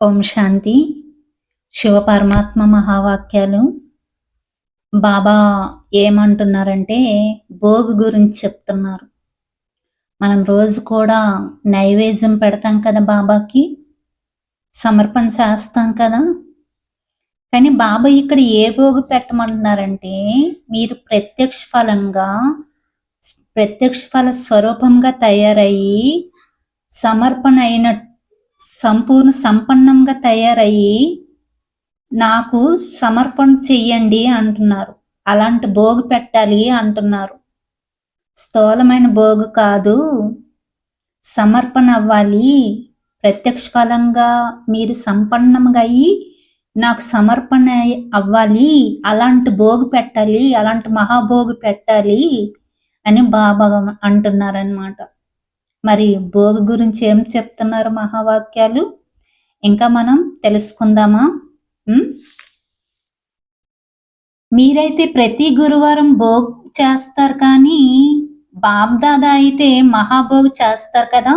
ఓం శాంతి. శివ పరమాత్మ మహావాక్యాలు. బాబా ఏమంటున్నారంటే భోగి గురించి చెప్తున్నారు. మనం రోజు కూడా నైవేద్యం పెడతాం కదా బాబాకి. సమర్పణ చేస్తాం కదా. కానీ బాబా ఇక్కడ ఏ భోగి పెట్టమంటున్నారంటే మీరు ప్రత్యక్ష ఫలంగా ప్రత్యక్ష ఫల స్వరూపంగా తయారయ్యి సమర్పణ అయినట్టు సంపూర్ణ సంపన్నంగా తయారయ్యి నాకు సమర్పణ చెయ్యండి అంటున్నారు. అలాంటి భోగు పెట్టాలి అంటున్నారు. స్థూలమైన భోగు కాదు. సమర్పణ అవ్వాలి. ప్రత్యక్ష ఫలంగా మీరు సంపన్నంగా అయ్యి నాకు సమర్పణ అవ్వాలి. అలాంటి భోగు పెట్టాలి. అలాంటి మహాభోగు పెట్టాలి అని బాబా అంటున్నారనమాట మరి భోగి గురించి ఏం చెప్తున్నారు మహావాక్యాలు? ఇంకా మనం తెలుసుకుందామా? మీరైతే ప్రతి గురువారం భోగ్ చేస్తారు కానీ బాబ్దాదా అయితే మహాభోగ్ చేస్తారు కదా?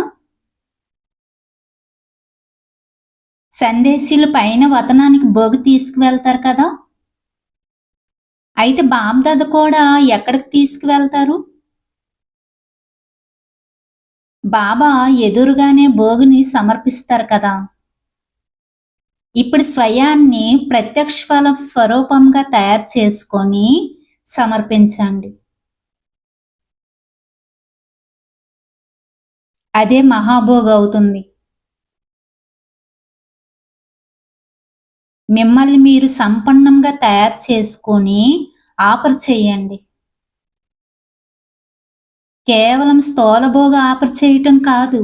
సందేశీలు పైన వతనానికి భోగి తీసుకువెళ్తారు కదా? అయితే బాబ్దాద కూడా ఎక్కడికి తీసుకువెళ్తారు? బాబా ఎదురుగానే భోగిని సమర్పిస్తారు కదా. ఇప్పుడు స్వయాన్ని ప్రత్యక్ష ఫల స్వరూపంగా తయారు చేసుకొని సమర్పించండి. అదే మహాభోగ అవుతుంది. మిమ్మల్ని మీరు సంపన్నంగా తయారు చేసుకొని ఆఫర్ చేయండి. కేవలం స్థూలభోగ ఆఫర్ చేయటం కాదు.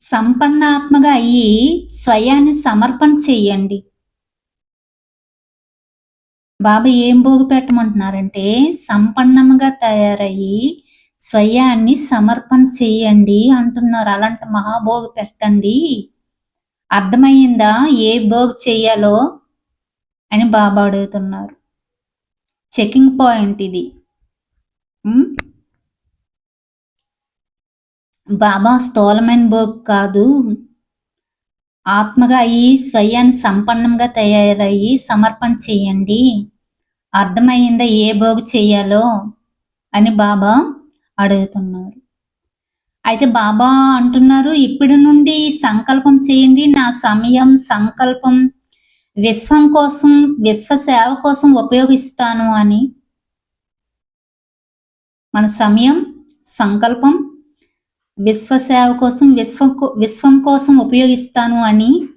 సంపన్నాత్మగా అయ్యి స్వయాన్ని సమర్పణ చెయ్యండి. బాబా ఏం భోగి పెట్టమంటున్నారంటే సంపన్నంగా తయారయ్యి స్వయాన్ని సమర్పణ చెయ్యండి అంటున్నారు. అలాంటి మహాభోగి పెట్టండి. అర్థమయ్యిందా? ఏ భోగి చెయ్యాలో అని బాబా అడుగుతున్నారు. చెకింగ్ పాయింట్ ఇది. బాబా స్థూలమైన భోగ్ కాదు. ఆత్మగా అయ్యి స్వయాన్ని సంపన్నంగా తయారయ్యి సమర్పణ చేయండి. అర్థమైందా ఏ భోగు చేయాలో అని బాబా అడుగుతున్నారు. అయితే బాబా అంటున్నారు ఇప్పటి నుండి సంకల్పం చేయండి. నా సమయం సంకల్పం విశ్వం కోసం విశ్వ సేవ కోసం ఉపయోగిస్తాను అని. మన సమయం సంకల్పం విశ్వసేవ కోసం విశ్వం విశ్వం కోసం ఉపయోగిస్తాను అని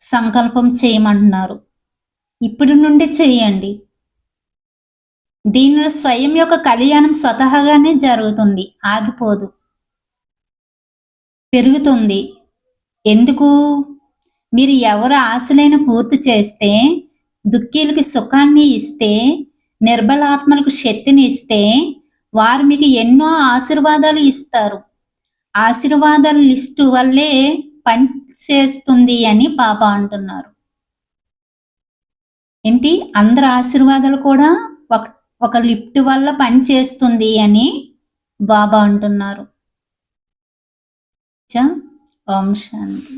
సంకల్పం చేయమంటున్నారు. ఇప్పుడు నుండి చేయండి. దీనిలో స్వయం యొక్క కళ్యాణం స్వతహాగానే జరుగుతుంది. ఆగిపోదు. పెరుగుతుంది. ఎందుకు? మీరు ఎవరు ఆశలైన పూర్తి చేస్తే దుఃఖీలకి సుఖాన్ని ఇస్తే నిర్బలాత్మలకు శక్తిని ఇస్తే వారు మీకు ఎన్నో ఆశీర్వాదాలు ఇస్తారు. ఆశీర్వాదాల లిస్టు వల్లే పని చేస్తుంది అని పాప అంటున్నారు. ఏంటి? అందరు ఆశీర్వాదాలు కూడా ఒక ఒక లిఫ్ట్ వల్ల పని చేస్తుంది అని బాబా అంటున్నారు. ఓం శాంతి.